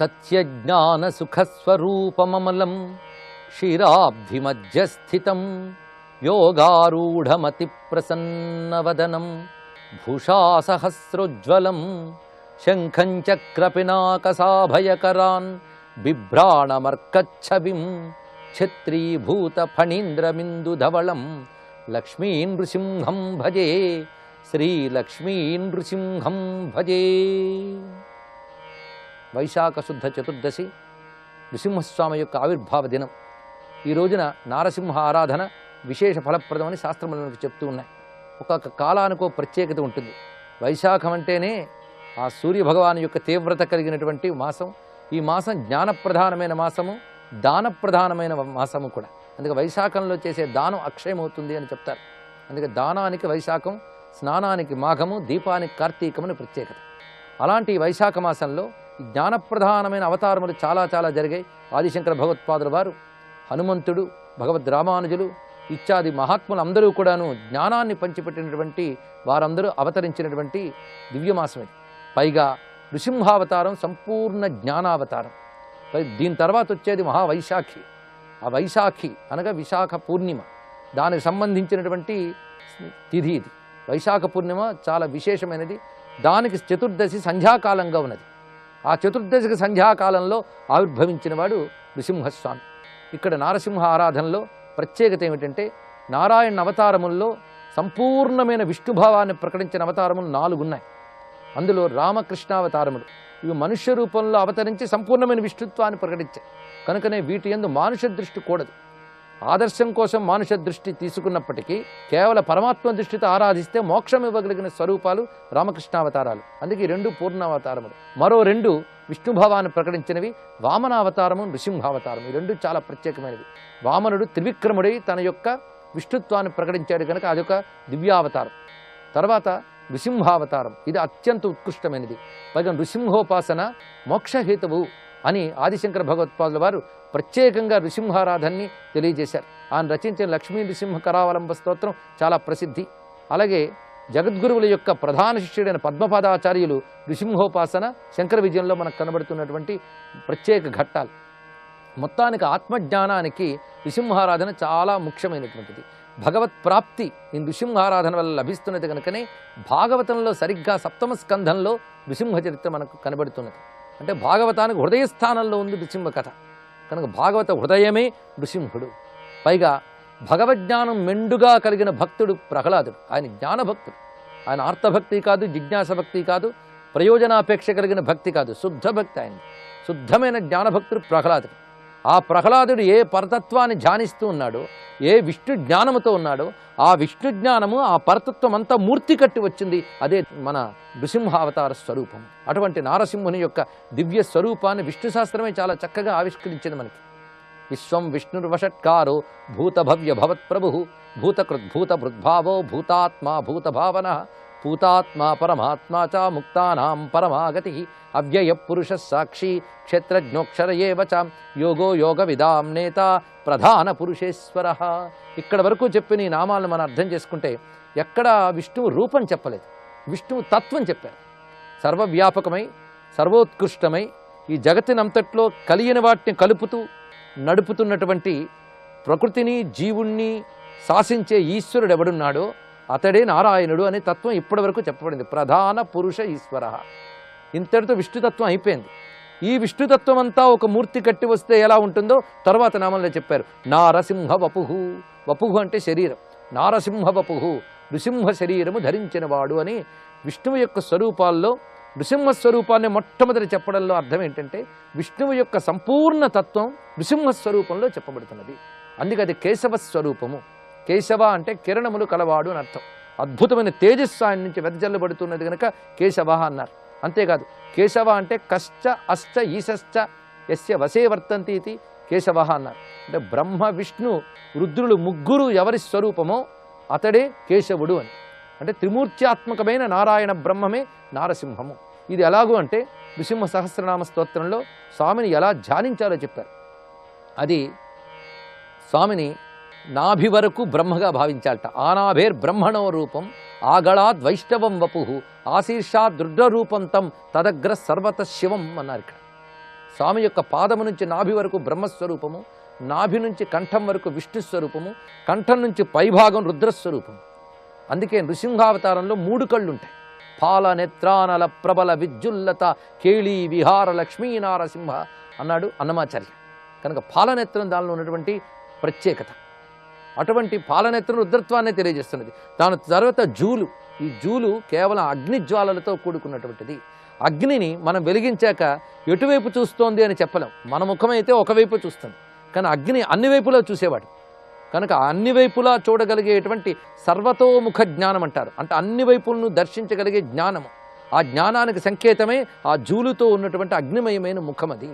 सत्यज्ञानसुखस्वरूपममलं शिराब्धिमज्जस्थितं योगारूढमतिप्रसन्नवदनं भूषासहस्रोज्ज्वलं शङ्खं चक्रपिनाकसाभयकरान् बिभ्राणमर्कच्छविं छित्रीभूतफणीन्द्रमिन्दुधवळं लक्ष्मीन्वृसिंहं भजे श्रीलक्ष्मीन्दृसिंहं भजे వైశాఖ శుద్ధ చతుర్దశి నృసింహస్వామి యొక్క ఆవిర్భావ దినం. ఈ రోజున నారసింహ ఆరాధన విశేష ఫలప్రదమని శాస్త్రములు మనకు చెప్తూ ఉన్నాయి. ఒక్కొక్క కాలానికో ప్రత్యేకత ఉంటుంది. వైశాఖం అంటేనే ఆ సూర్యభగవాను యొక్క తీవ్రత కలిగినటువంటి మాసం. ఈ మాసం జ్ఞానప్రధానమైన మాసము దానప్రధానమైన మాసము కూడా. అందుకే వైశాఖంలో చేసే దానం అక్షయమవుతుంది అని చెప్తారు. అందుకే దానానికి వైశాఖం స్నానానికి మాఘము దీపానికి కార్తీకమని ప్రత్యేకత. అలాంటి వైశాఖ మాసంలో జ్ఞానప్రధానమైన అవతారములు చాలా చాలా జరిగాయి. ఆదిశంకర భగవత్పాదుల వారు హనుమంతుడు భగవద్ రామానుజులు ఇత్యాది మహాత్ములు అందరూ కూడాను జ్ఞానాన్ని పంచిపెట్టినటువంటి వారందరూ అవతరించినటువంటి దివ్యమాసం ఇది. పైగా నృసింహావతారం సంపూర్ణ జ్ఞానావతారం. దీని తర్వాత వచ్చేది మహావైశాఖి. ఆ వైశాఖి అనగా విశాఖ పూర్ణిమ. దానికి సంబంధించినటువంటి తిథి ఇది. వైశాఖ పూర్ణిమ చాలా విశేషమైనది. దానికి చతుర్దశి సంధ్యాకాలంగా ఉన్నది. ఆ చతుర్దశక సంధ్యాకాలంలో ఆవిర్భవించినవాడు నృసింహస్వామి. ఇక్కడ నారసింహ ఆరాధనలో ప్రత్యేకత ఏమిటంటే నారాయణ అవతారముల్లో సంపూర్ణమైన విష్ణుభావాన్ని ప్రకటించిన అవతారములు నాలుగు ఉన్నాయి అందులో రామకృష్ణావతారములు ఇవి మనుష్య రూపంలో అవతరించి సంపూర్ణమైన విష్ణుత్వాన్ని ప్రకటించాయి. కనుకనే వీటి ఎందు మానుష దృష్టి కూడదు. ఆదర్శం కోసం మానుష దృష్టి తీసుకున్నప్పటికీ కేవలం పరమాత్మ దృష్టితో ఆరాధిస్తే మోక్షం ఇవ్వగలిగిన స్వరూపాలు రామకృష్ణావతారాలు. అందుకే రెండు పూర్ణావతారములు. మరో రెండు విష్ణుభావాన్ని ప్రకటించినవి వామనావతారము నృసింహావతారం ఈ రెండు చాలా ప్రత్యేకమైనవి. వామనుడు త్రివిక్రముడై తన యొక్క విష్ణుత్వాన్ని ప్రకటించాడు కనుక అదొక దివ్యావతారం. తర్వాత నృసింహావతారం. ఇది అత్యంత ఉత్కృష్టమైనది. పైగా నృసింహోపాసన మోక్షహేతువు అని ఆదిశంకర భగవత్పాదుల వారు ప్రత్యేకంగా నృసింహారాధనని తెలియజేశారు. ఆయన రచించిన లక్ష్మీ నృసింహ కరావలంబ స్తోత్రం చాలా ప్రసిద్ధి. అలాగే జగద్గురువుల యొక్క ప్రధాన శిష్యుడైన పద్మపాదాచార్యులు నృసింహోపాసన శంకర విజయంలో మనకు కనబడుతున్నటువంటి ప్రత్యేక ఘట్టాలు. మొత్తానికి ఆత్మజ్ఞానానికి నృసింహారాధన చాలా ముఖ్యమైనటువంటిది. భగవత్ ప్రాప్తి ఈ నృసింహారాధన వల్ల లభిస్తున్నది కనుకనే భాగవతంలో సరిగ్గా సప్తమ స్కంధంలో నృసింహ చరిత్ర మనకు కనబడుతున్నది. అంటే భాగవతానికి హృదయ స్థానంలో ఉంది నృసింహ కథ. కనుక భాగవత హృదయమే నృసింహుడు పైగా భగవజ్ఞానం మెండుగా కలిగిన భక్తుడు ప్రహ్లాదుడు. ఆయన జ్ఞానభక్తుడు. ఆయన ఆర్తభక్తి కాదు జిజ్ఞాస భక్తి కాదు ప్రయోజనాపేక్ష కలిగిన భక్తి కాదు. శుద్ధ భక్తి ఆయన శుద్ధమైన జ్ఞానభక్తుడు ప్రహ్లాదుడు. ఆ ప్రహ్లాదుడు ఏ పరతత్వాన్ని ధ్యానిస్తూ ఉన్నాడో ఏ విష్ణు జ్ఞానముతో ఉన్నాడో ఆ విష్ణు జ్ఞానము ఆ పరతత్వం అంతా మూర్తి కట్టి వచ్చింది. అదే మన నృసింహావతార స్వరూపం. అటువంటి నారసింహుని యొక్క దివ్య స్వరూపాన్ని విష్ణు శాస్త్రమే చాలా చక్కగా ఆవిష్కరించింది మనకి. విశ్వం విష్ణుర్వషట్కారో భూతభవ్య భవత్ప్రభు భూతకృద్భూత భృద్భావో భూతాత్మా భూతభావన భూతాత్మా పరమాత్మా చ ముక్తానాం పరమాగతి అవ్యయ పురుష సాక్షి క్షేత్రజ్ఞోక్షర చ యోగో యోగ విదాం నేత ప్రధాన పురుషేశ్వర. ఇక్కడ వరకు చెప్పిన ఈ నామాలను మనం అర్థం చేసుకుంటే ఎక్కడ విష్ణువు రూపం చెప్పలేదు విష్ణువు తత్వం చెప్పారు సర్వవ్యాపకమై సర్వోత్కృష్టమై ఈ జగత్తినంతట్లో కలిగిన వాటిని కలుపుతూ నడుపుతున్నటువంటి ప్రకృతిని జీవుణ్ణి శాసించే ఈశ్వరుడు ఎవడున్నాడో అతడే నారాయణుడు అనే తత్వం ఇప్పటివరకు చెప్పబడింది. ప్రధాన పురుష ఈశ్వర. ఇంతటితో విష్ణుతత్వం అయిపోయింది. ఈ విష్ణుతత్వం అంతా ఒక మూర్తి కట్టి వస్తే ఎలా ఉంటుందో తర్వాత నామంలో చెప్పారు. నారసింహ వపుహు వపుహు అంటే శరీరం. నారసింహ వపుహు నృసింహ శరీరము ధరించినవాడు అని విష్ణువు యొక్క స్వరూపాల్లో నృసింహ స్వరూపాన్ని మొట్టమొదటి చెప్పడంలో అర్థం ఏంటంటే విష్ణువు యొక్క సంపూర్ణ తత్వం నృసింహ స్వరూపంలో చెప్పబడుతున్నది. అందుకే అది కేశవ స్వరూపము. కేశవ అంటే కిరణములు కలవాడు అని అర్థం. అద్భుతమైన తేజస్సు ఆయన నుంచి వెదజల్లబడుతున్నది కనుక కేశవ అన్నారు. అంతేకాదు కేశవ అంటే కశ్చ అశ్చ ఈశశ్చ ఎస్య వశే వర్తంతి ఇది కేశవ అన్నారు. అంటే బ్రహ్మ విష్ణు రుద్రులు ముగ్గురు ఎవరి స్వరూపమో అతడే కేశవుడు అని. అంటే త్రిమూర్త్యాత్మకమైన నారాయణ బ్రహ్మమే నారసింహము. ఇది ఎలాగూ అంటే నృసింహ సహస్రనామ స్తోత్రంలో స్వామిని ఎలా ధ్యానించాలో చెప్పారు. అది స్వామిని నాభి వరకు బ్రహ్మగా భావించాలట. ఆనాభేర్ బ్రహ్మణో రూపం ఆగళాద్ వైష్ణవం వపు ఆశీర్షాద్ దృఢ రూపం తం తదగ్ర సర్వత శివం అన్నారు ఇక్కడ. స్వామి యొక్క పాదము నుంచి నాభి వరకు బ్రహ్మస్వరూపము నాభి నుంచి కంఠం వరకు విష్ణు స్వరూపము కంఠం నుంచి పైభాగం రుద్రస్వరూపము. అందుకే నృసింహావతారంలో మూడు కళ్ళు ఉంటాయి పాల నేత్రానల ప్రబల విద్యుల్లత కేళీ విహార లక్ష్మీనారసింహ అన్నాడు అన్నమాచార్య. కనుక పాలనేత్రం దానిలో ఉన్నటువంటి ప్రత్యేకత. అటువంటి పాలనేత్రం రుద్రత్వాన్ని తెలియజేస్తున్నది. దాని తర్వాత జూలు. ఈ జూలు కేవలం అగ్నిజ్వాలలతో కూడుకున్నటువంటిది. అగ్నిని మనం వెలిగించాక ఎటువైపు చూస్తోంది అని చెప్పలేం. మన ముఖమైతే ఒకవైపు చూస్తుంది. కానీ అగ్ని అన్ని వైపులా చూసేవాడు. కనుక అన్ని వైపులా చూడగలిగేటువంటి సర్వతోముఖ జ్ఞానం అంటారు. అంటే అన్ని వైపులను దర్శించగలిగే జ్ఞానము. ఆ జ్ఞానానికి సంకేతమే ఆ జూలుతో ఉన్నటువంటి అగ్నిమయమైన ముఖం అది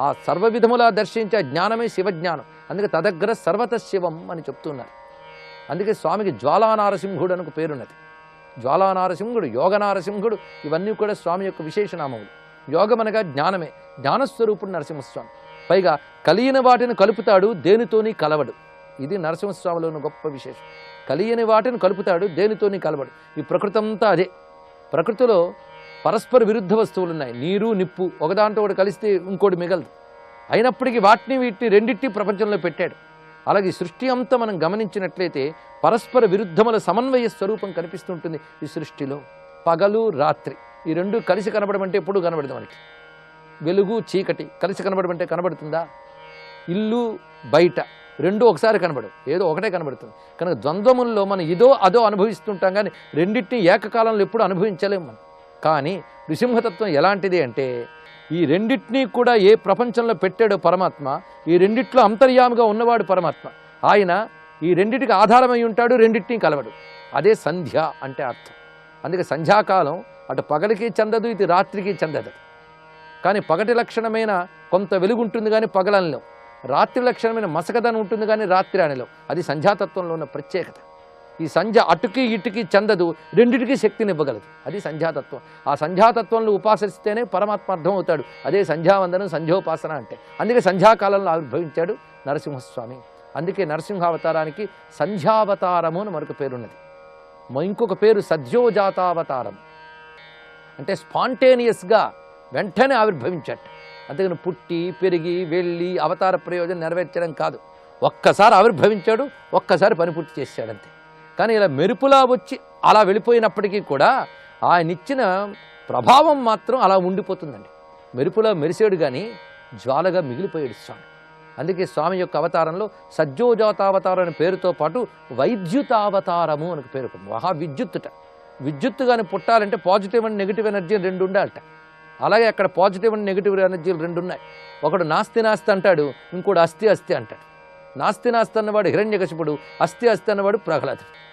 ఆ సర్వ విధములా దర్శించే జ్ఞానమే శివజ్ఞానం. అందుకే తదగ్ర సర్వత శివం అని చెప్తున్నారు. అందుకే స్వామికి జ్వాలానారసింహుడు అని ఒక పేరున్నది. జ్వాలానారసింహుడు యోగనారసింహుడు ఇవన్నీ కూడా స్వామి యొక్క విశేషనామములు. అనగా జ్ఞానమే. జ్ఞానస్వరూపుడు నరసింహస్వామి. పైగా కలిగిన వాటిని కలుపుతాడు దేనితోని కలవడు. ఇది నరసింహస్వామిలోని గొప్ప విశేషం. కలియని వాటిని కలుపుతాడు దేనితోని కలవడు. ఈ ప్రకృతి అంతా అదే. ప్రకృతిలో పరస్పర విరుద్ధ వస్తువులు ఉన్నాయి నీరు నిప్పు ఒకదాంతో ఒకటి కలిస్తే ఇంకోటి మిగలదు. అయినప్పటికీ వాటిని వీటిని రెండింటి ప్రపంచంలో పెట్టాడు. అలాగే ఈ సృష్టి అంతా మనం గమనించినట్లయితే పరస్పర విరుద్ధముల సమన్వయ స్వరూపం కనిపిస్తుంటుంది ఈ సృష్టిలో. పగలు రాత్రి. ఈ రెండు కలిసి కనబడమంటే ఎప్పుడు కనబడదు మనకి. వెలుగు చీకటి కలిసి కనబడమంటే కనబడుతుందా? ఇల్లు బయట. రెండు ఒకసారి కనబడవు. ఏదో ఒకటే కనబడుతుంది. కనుక ద్వంద్వముల్లో మనం ఇదో అదో అనుభవిస్తుంటాం కానీ రెండింటిని ఏకకాలంలో ఎప్పుడు అనుభవించలేము మనం. కానీ నృసింహతత్వం ఎలాంటిది అంటే ఈ రెండింటినీ కూడా ఏ ప్రపంచంలో పెట్టాడో పరమాత్మ ఈ రెండిట్లో అంతర్యామిగా ఉన్నవాడు పరమాత్మ. ఆయన ఈ రెండిటికి ఆధారమై ఉంటాడు రెండింటినీ కలవడు. అదే సంధ్య అంటే అర్థం. అందుకే సంధ్యాకాలం అటు పగలికి చెందదు ఇది రాత్రికి చెందదు. కానీ పగటి లక్షణమైన కొంత వెలుగు ఉంటుంది కానీ పగలనిలో రాత్రి లక్షణమైన మసకదనం ఉంటుంది కానీ రాత్రి అనిలో అది సంధ్యాతత్వంలో ఉన్న ప్రత్యేకత. ఈ సంధ్య అటుకి ఇటుకి చెందదు రెండిటికి శక్తిని ఇవ్వగలదు అది సంధ్యాతత్వం. ఆ సంధ్యాతత్వంలో ఉపాసిస్తేనే పరమాత్మ అర్థం అవుతాడు అదే సంధ్యావందనం సంధ్యోపాసన అంటే. అందుకే సంధ్యాకాలంలో ఆవిర్భవించాడు నరసింహస్వామి. అందుకే నరసింహావతారానికి సంధ్యావతారము అని మరొక పేరున్నది. ఇంకొక పేరు సద్యోజాతావతారం. అంటే స్పాంటేనియస్గా వెంటనే ఆవిర్భవించాడు. అంతేగాని పుట్టి పెరిగి వెళ్ళి అవతార ప్రయోజనం నెరవేర్చడం కాదు. ఒక్కసారి ఆవిర్భవించాడు ఒక్కసారి పని పూర్తి చేశాడంతే కానీ ఇలా మెరుపులా వచ్చి అలా వెళ్ళిపోయినప్పటికీ కూడా ఆయన ఇచ్చిన ప్రభావం మాత్రం అలా ఉండిపోతుందండి. మెరుపులా మెరిసాడు కానీ జ్వాలగా మిగిలిపోయాడు స్వామి. అందుకే స్వామి యొక్క అవతారంలో సజ్జోజాతావతారం అనే పేరుతో పాటు వైద్యుతావతారము అని పేరు మహా విద్యుత్తుట. విద్యుత్తు కానీ పుట్టాలంటే పాజిటివ్ అండ్ నెగిటివ్ ఎనర్జీ రెండు ఉండాలట. అలాగే అక్కడ పాజిటివ్ అండ్ నెగిటివ్ ఎనర్జీలు రెండు ఉన్నాయి. ఒకడు నాస్తి నాస్తి అంటాడు ఇంకోటి అస్థి అస్థి అంటాడు. నాస్తి నాస్తి అన్నవాడు హిరణ్యకశిపుడు అస్థి అస్థి అన్నవాడు ప్రహ్లాదుడు.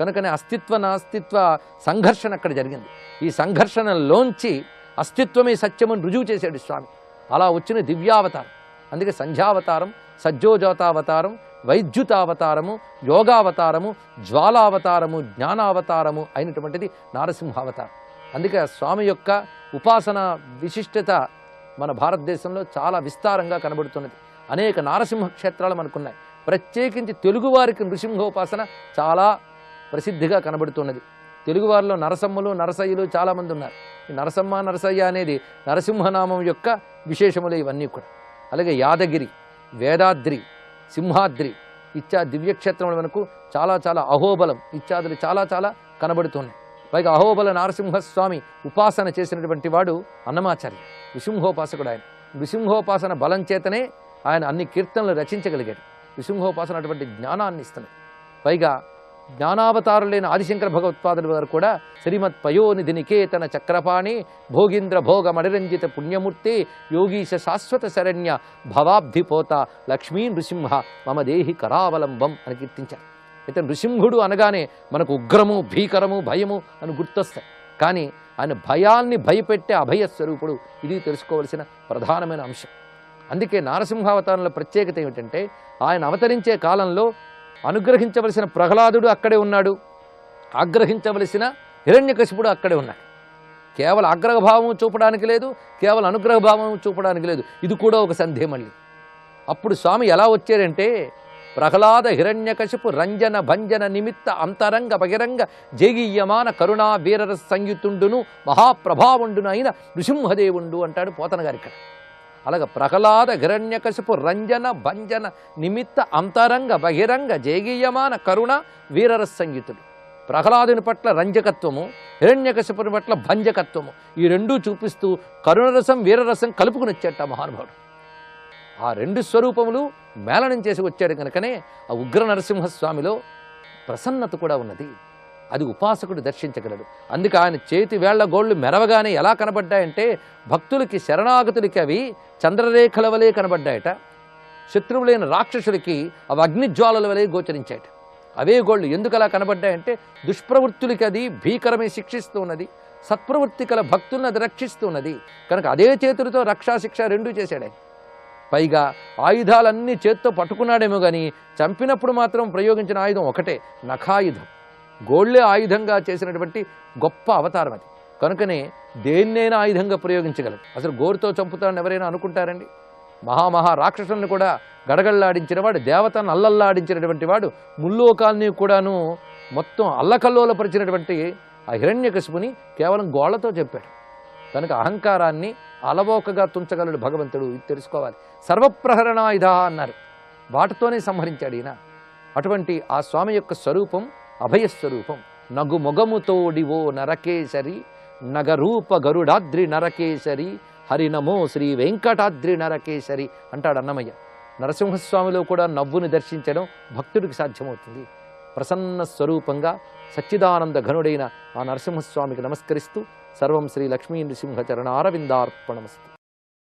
కనుకనే అస్తిత్వ నాస్తిత్వ సంఘర్షణ అక్కడ జరిగింది. ఈ సంఘర్షణలోంచి అస్తిత్వమే సత్యమని రుజువు చేశాడు స్వామి. అలా వచ్చిన దివ్యావతారం. అందుకే సంధ్యావతారం సజ్జోజాతావతారం వైద్యుతావతారము యోగావతారము జ్వాలావతారము జ్ఞానావతారము అయినటువంటిది నారసింహావతారం. అందుకే స్వామి యొక్క ఉపాసన విశిష్టత మన భారతదేశంలో చాలా విస్తారంగా కనబడుతున్నది. అనేక నారసింహ క్షేత్రాలు మనకున్నాయి. ప్రత్యేకించి తెలుగువారికి నృసింహోపాసన చాలా ప్రసిద్ధిగా కనబడుతున్నది. తెలుగువారిలో నరసమ్మలు నరసయ్యలు చాలామంది ఉన్నారు. ఈ నరసమ్మ నరసయ్య అనేది నరసింహనామం యొక్క విశేషములు ఇవన్నీ కూడా. అలాగే యాదగిరి వేదాద్రి సింహాద్రి ఇత్యా దివ్యక్షేత్రముల మనకు చాలా చాలా అహోబలం ఇత్యాదులు చాలా చాలా కనబడుతున్నాయి. పైగా అహోబల నరసింహస్వామి ఉపాసన చేసినటువంటి వాడు అన్నమాచార్య నృసింహోపాసకుడు ఆయన. నృసింహోపాసన బలం చేతనే ఆయన అన్ని కీర్తనలు రచించగలిగాడు. నృసింహోపాసన అటువంటి జ్ఞానాన్ని ఇస్తున్నది పైగా జ్ఞానావతారులైన ఆదిశంకర భగవత్పాదుల వారు కూడా శ్రీమత్ పయోనిధి నికేతన చక్రపాణి భోగీంద్ర భోగ మణిరంజిత పుణ్యమూర్తి యోగీశ శాశ్వత శరణ్య భవాబ్ధిపోత లక్ష్మీ నృసింహ మమ దేహి కరావలంబం అని కీర్తించారు. అయితే నృసింహుడు అనగానే మనకు ఉగ్రము భీకరము భయము అని గుర్తొస్తాయి. కానీ ఆయన భయాల్ని భయపెట్టే అభయ స్వరూపుడు ఇది తెలుసుకోవలసిన ప్రధానమైన అంశం. అందుకే నారసింహావతారంలో ప్రత్యేకత ఏమిటంటే ఆయన అవతరించే కాలంలో అనుగ్రహించవలసిన ప్రహ్లాదుడు అక్కడే ఉన్నాడు. ఆగ్రహించవలసిన హిరణ్యకశిపుడు అక్కడే ఉన్నాడు. కేవలం ఆగ్రహభావం చూపడానికి లేదు కేవలం అనుగ్రహభావం చూపడానికి లేదు. ఇది కూడా ఒక సందేహం మళ్ళీ అప్పుడు స్వామి ఎలా వచ్చారంటే ప్రహ్లాద హిరణ్యకశిపు రంజన భంజన నిమిత్త అంతరంగ బహిరంగ జేగీయమాన కరుణా వీరర సంయుతుండును మహాప్రభావుండును అయిన నృసింహదేవుండు అంటాడు పోతనగారి ఇక్కడ. అలాగ ప్రహ్లాద హిరణ్యకశిపు రంజన భంజన నిమిత్త అంతరంగ బహిరంగ జేగీయమాన కరుణ వీరరస సంగీతుడు ప్రహ్లాదుని పట్ల రంజకత్వము హిరణ్యకశిపుని పట్ల భంజకత్వము ఈ రెండూ చూపిస్తూ కరుణరసం వీరరసం కలుపుకుని వచ్చాట ఆ మహానుభావుడు. ఆ రెండు స్వరూపములు మేళనం చేసి వచ్చాడు కనుకనే ఆ ఉగ్ర నరసింహస్వామిలో ప్రసన్నత కూడా ఉన్నది. అది ఉపాసకుడు దర్శించగలడు అందుకే ఆయన చేతి వేళ్ల గోళ్ళు మెరవగానే ఎలా కనబడ్డాయంటే భక్తులకి శరణాగతులకి అవి చంద్రరేఖల వలె కనబడ్డాయట శత్రువులైన రాక్షసులకి అవి అగ్నిజ్వాలల వలె గోచరించాయట అవే గోళ్ళు ఎందుకు అలా కనబడ్డాయంటే దుష్ప్రవృత్తులకి అది భీకరమే శిక్షిస్తూ ఉన్నది సత్ప్రవృత్తి కల భక్తులను అది రక్షిస్తూ ఉన్నది కనుక అదే చేతులతో రక్షా శిక్ష రెండూ చేశాడు ఆయన. పైగా ఆయుధాలన్నీ చేత్తో పట్టుకున్నాడేమో కానీ చంపినప్పుడు మాత్రం ప్రయోగించిన ఆయుధం ఒకటే నఖాయుధం గోళ్ళే ఆయుధంగా చేసినటువంటి గొప్ప అవతారం అది. కనుకనే దేన్నైనా ఆయుధంగా ప్రయోగించగలం. అసలు గోరుతో చంపుతానని ఎవరైనా అనుకుంటారండి? మహామహా రాక్షసులను కూడా గడగళ్ళాడించిన వాడు దేవతను అల్లల్లాడించినటువంటి వాడు ముల్లోకాల్ని కూడాను మొత్తం అల్లకల్లోలపరిచినటువంటి ఆ హిరణ్యకశిపుని కేవలం గోళ్ళతో చెప్పాడు కనుక అహంకారాన్ని అలవోకగా తుంచగలడు భగవంతుడు ఇది తెలుసుకోవాలి. సర్వప్రహరణాయుధ అన్నారు. వాటితోనే సంహరించాడు ఈయన. అటువంటి ఆ స్వామి యొక్క స్వరూపం అభయస్వరూపం. నగు మొగముతోడి నరకేశరి నగరూప గరుడాద్రి నరకేశరి హరి నమో శ్రీ వెంకటాద్రి నరకేశరి అంటాడు అన్నమయ్య. నరసింహస్వామిలో కూడా నవ్వుని దర్శించడం భక్తుడికి సాధ్యమవుతుంది. ప్రసన్న స్వరూపంగా సచ్చిదానంద ఘనుడైన ఆ నరసింహస్వామికి నమస్కరిస్తూ సర్వం శ్రీ లక్ష్మీ నృసింహ చరణారవిందార్పణమస్తు.